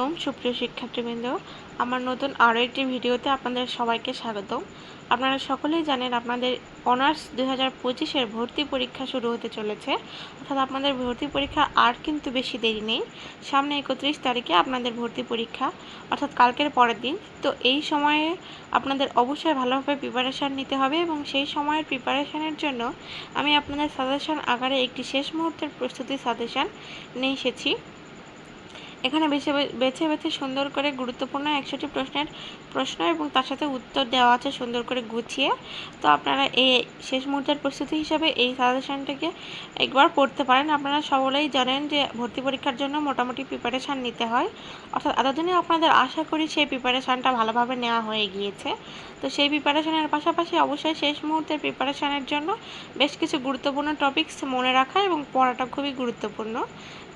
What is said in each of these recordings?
আসসালাম সুপ্রিয় শিক্ষার্থীবৃন্দ, আমার নতুন আরও একটি ভিডিওতে আপনাদের সবাইকে স্বাগত আপনারা সকলেই জানেন আপনাদের অনার্স দুই হাজার পঁচিশের ভর্তি পরীক্ষা শুরু হতে চলেছে। অর্থাৎ আপনাদের ভর্তি পরীক্ষা আর কিন্তু বেশি দেরি নেই। সামনে একত্রিশ তারিখে আপনাদের ভর্তি পরীক্ষা, অর্থাৎ কালকের পরের দিন। তো এই সময়ে আপনাদের অবশ্যই ভালোভাবে প্রিপারেশান নিতে হবে এবং সেই সময়ের প্রিপারেশানের জন্য আমি আপনাদের সাজেশন আকারে একটি শেষ মুহূর্তের প্রস্তুতি সাজেশান নিয়ে এসেছি। এখানে বেছে বেছে বেছে সুন্দর করে গুরুত্বপূর্ণ একশোটি প্রশ্নের প্রশ্ন এবং তার সাথে উত্তর দেওয়া আছে সুন্দর করে গুছিয়ে। তো আপনারা এই শেষ মুহূর্তের প্রস্তুতি হিসাবে এই সাজেশনটাকে একবার পড়তে পারেন। আপনারা সকলেই জানেন যে ভর্তি পরীক্ষার জন্য মোটামুটি প্রিপারেশান নিতে হয়। অর্থাৎ এতদিনে আপনাদের আশা করি সেই প্রিপারেশানটা ভালোভাবে নেওয়া হয়ে গিয়েছে। তো সেই প্রিপারেশানের পাশাপাশি অবশ্যই শেষ মুহূর্তের প্রিপারেশানের জন্য বেশ কিছু গুরুত্বপূর্ণ টপিকস মনে রাখা এবং পড়াটা খুবই গুরুত্বপূর্ণ।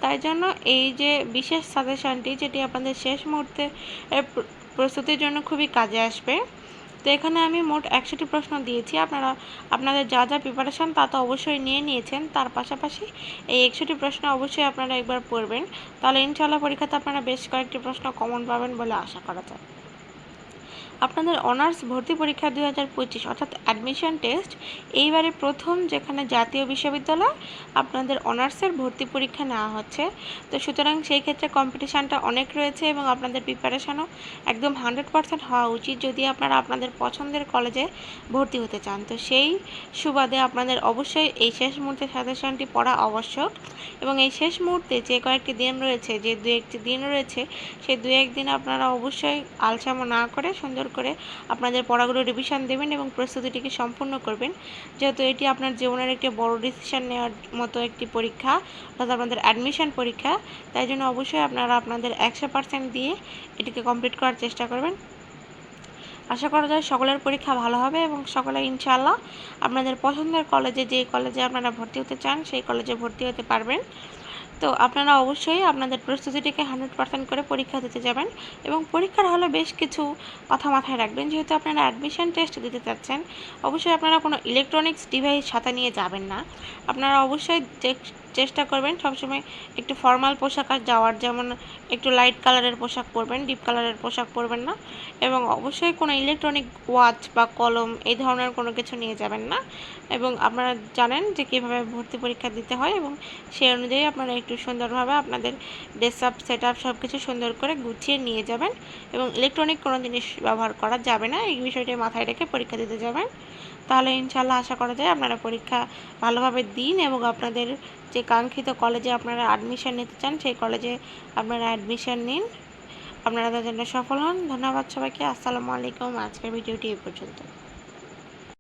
তাই জন্য এই যে বিশেষ সাজেশনটি যেটি আপনাদের শেষ মুহূর্তে প্রস্তুতির জন্য খুবই কাজে আসবে। তো এখানে আমি মোট একশোটি প্রশ্ন দিয়েছি। আপনারা, আপনাদের যা যা প্রিপারেশান তা তো অবশ্যই নিয়ে নিয়েছেন। তার পাশাপাশি এই একশোটি প্রশ্ন অবশ্যই আপনারা একবার পড়বেন। তাহলে ইনশাল্লাহ পরীক্ষাতে আপনারা বেশ কয়েকটি প্রশ্ন কমন পাবেন বলে আশা করা যায়। আপনাদের অনার্স ভর্তি পরীক্ষা দুই হাজার পঁচিশ, অর্থাৎ অ্যাডমিশন টেস্ট এইবারে প্রথম যেখানে জাতীয় বিশ্ববিদ্যালয় আপনাদের অনার্সের ভর্তি পরীক্ষা নেওয়া হচ্ছে। তো সুতরাং সেই ক্ষেত্রে কম্পিটিশানটা অনেক রয়েছে এবং আপনাদের প্রিপারেশানও একদম হান্ড্রেড পারসেন্ট হওয়া উচিত যদি আপনারা আপনাদের পছন্দের কলেজে ভর্তি হতে চান। তো সেই সুবাদে আপনাদের অবশ্যই এই শেষ মুহূর্তে সাজেশনটি পড়া আবশ্যক এবং এই শেষ মুহূর্তে যে কয়েকটি দিন রয়েছে, যে দু একটি দিন রয়েছে, সেই দু একদিন আপনারা অবশ্যই আলসামো না করে সুন্দর করে আপনাদের পড়াগুলো রিভিশন দেবেন এবং প্রস্তুতিটিকে সম্পূর্ণ করবেন। যেহেতু এটি আপনার জীবনের একটি বড় ডিসিশন নেওয়ার মতো একটি পরীক্ষা, অর্থাৎ আপনাদের অ্যাডমিশন পরীক্ষা, তাই জন্য অবশ্যই আপনারা আপনাদের একশো পার্সেন্ট দিয়ে এটিকে কমপ্লিট করার চেষ্টা করবেন। আশা করা যায় সকলের পরীক্ষা ভালো হবে এবং সকলে ইনশাআল্লাহ আপনাদের পছন্দের কলেজে যে কলেজে আপনারা ভর্তি হতে চান, সেই কলেজে ভর্তি হতে পারবেন। তো আপনারা অবশ্যই আপনাদের প্রস্তুতিটিকে হান্ড্রেড পারসেন্ট করে পরীক্ষা দিতে যাবেন এবং পরীক্ষার হলে বেশ কিছু কথা মাথায় রাখবেন। যেহেতু আপনারা অ্যাডমিশন টেস্ট দিতে চাচ্ছেন, অবশ্যই আপনারা কোনো ইলেকট্রনিক্স ডিভাইস সাথে নিয়ে যাবেন না। আপনারা অবশ্যই চেষ্টা করবেন। সবসময় একটু ফর্মাল পোশাক আর যাওয়ার, যেমন একটু লাইট কালারের পোশাক পরবেন ডিপ কালারের পোশাক পরবেন না। এবং অবশ্যই কোনো ইলেকট্রনিক ওয়াচ বা কলম এই ধরনের কোনো কিছু নিয়ে যাবেন না। এবং আপনারা জানেন যে কীভাবে ভর্তি পরীক্ষা দিতে হয় এবং সেই অনুযায়ী আপনারা একটু সুন্দরভাবে আপনাদের ডেস্কটপ সেট আপ সব কিছু সুন্দর করে গুছিয়ে নিয়ে যাবেন এবং ইলেকট্রনিক কোনো জিনিস ব্যবহার করা যাবে না। এই বিষয়টি মাথায় রেখে পরীক্ষা দিতে যাবেন। তাহলে ইনশাল্লাহ আশা করা যায় আপনারা পরীক্ষা ভালোভাবে দিন এবং আপনাদের যে কাঙ্ক্ষিত কলেজে আপনারা অ্যাডমিশন নিতে চান, সেই কলেজে আপনারা অ্যাডমিশন নিন। আপনারা তার জন্য সফল হন। ধন্যবাদ সবাইকে। আসসালামু আলাইকুম। আজকের ভিডিওটি এই পর্যন্ত।